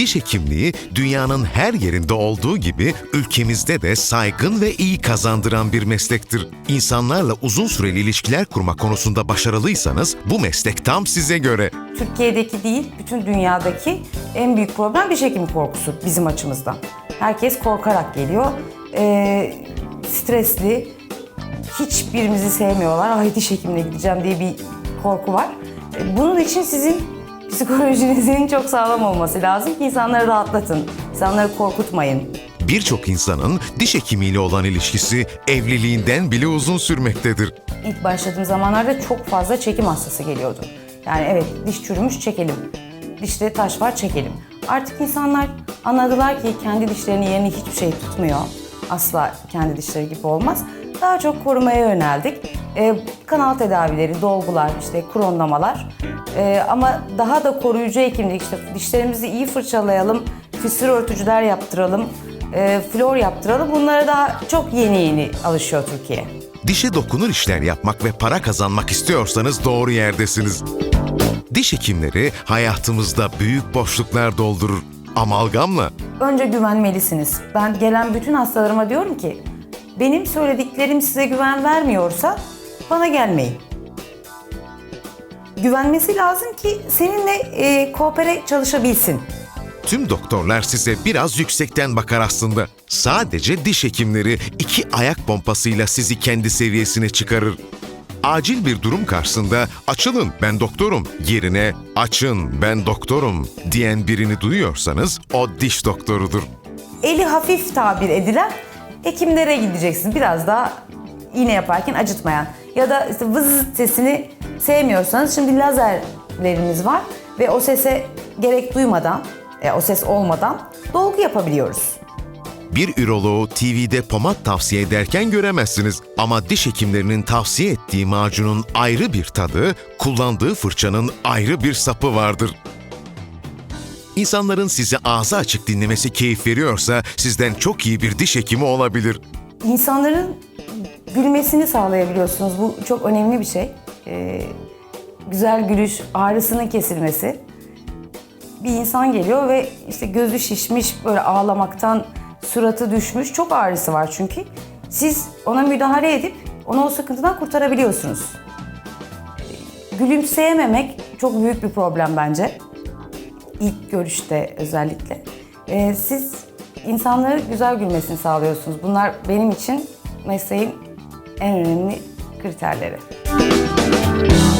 Diş hekimliği dünyanın her yerinde olduğu gibi ülkemizde de saygın ve iyi kazandıran bir meslektir. İnsanlarla uzun süreli ilişkiler kurma konusunda başarılıysanız bu meslek tam size göre. Türkiye'deki değil, bütün dünyadaki en büyük problem diş hekimi korkusu bizim açımızdan. Herkes korkarak geliyor. Ee, stresli, hiçbirimizi sevmiyorlar. Ay diş hekimine gideceğim diye bir korku var. Ee, Bunun için sizin psikolojinizin çok sağlam olması lazım ki insanları rahatlatın, insanları korkutmayın. Birçok insanın diş hekimiyle olan ilişkisi evliliğinden bile uzun sürmektedir. İlk başladığım zamanlarda çok fazla çekim hastası geliyordu. Yani evet diş çürümüş çekelim. Dişte taş var çekelim. Artık insanlar anladılar ki kendi dişlerinin yerini hiçbir şey tutmuyor. Asla kendi dişleri gibi olmaz. Daha çok korumaya yöneldik. Ee, kanal tedavileri, dolgular, işte kronlamalar. Ee, ama daha da koruyucu hekimlik, işte dişlerimizi iyi fırçalayalım, fissür örtücüler yaptıralım, e, flor yaptıralım. Bunlara daha çok yeni yeni alışıyor Türkiye. Dişe dokunur işler yapmak ve para kazanmak istiyorsanız doğru yerdesiniz. Diş hekimleri hayatımızda büyük boşluklar doldurur. Amalgamla Önce güvenmelisiniz. Ben gelen bütün hastalarıma diyorum ki benim söylediklerim size güven vermiyorsa bana gelmeyin. Güvenmesi lazım ki seninle e, koopere çalışabilsin. tüm doktorlar size biraz yüksekten bakar aslında. Sadece diş hekimleri iki ayak pompasıyla sizi kendi seviyesine çıkarır. Acil bir durum karşısında açılın ben doktorum yerine açın ben doktorum diyen birini duyuyorsanız o diş doktorudur. Eli hafif tabir edilen hekimlere gideceksiniz. Biraz daha iğne yaparken acıtmayan. Ya da işte vız sesini sevmiyorsanız şimdi lazerlerimiz var ve o sese gerek duymadan, e, o ses olmadan dolgu yapabiliyoruz. Bir üroloğu TV'de pomat tavsiye ederken göremezsiniz. Ama diş hekimlerinin tavsiye ettiği macunun ayrı bir tadı, kullandığı fırçanın ayrı bir sapı vardır. İnsanların sizi ağzı açık dinlemesi keyif veriyorsa sizden çok iyi bir diş hekimi olabilir. İnsanların gülmesini sağlayabiliyorsunuz. Bu çok önemli bir şey. Ee, güzel gülüş, ağrısının kesilmesi. Bir insan geliyor ve işte gözü şişmiş, böyle ağlamaktan suratı düşmüş. Çok ağrısı var çünkü. Siz ona müdahale edip onu o sıkıntıdan kurtarabiliyorsunuz. Gülümseyememek çok büyük bir problem bence. İlk görüşte özellikle. Ee, siz insanları güzel gülmesini sağlıyorsunuz. Bunlar benim için mesleğin en önemli kriterleri. Thank.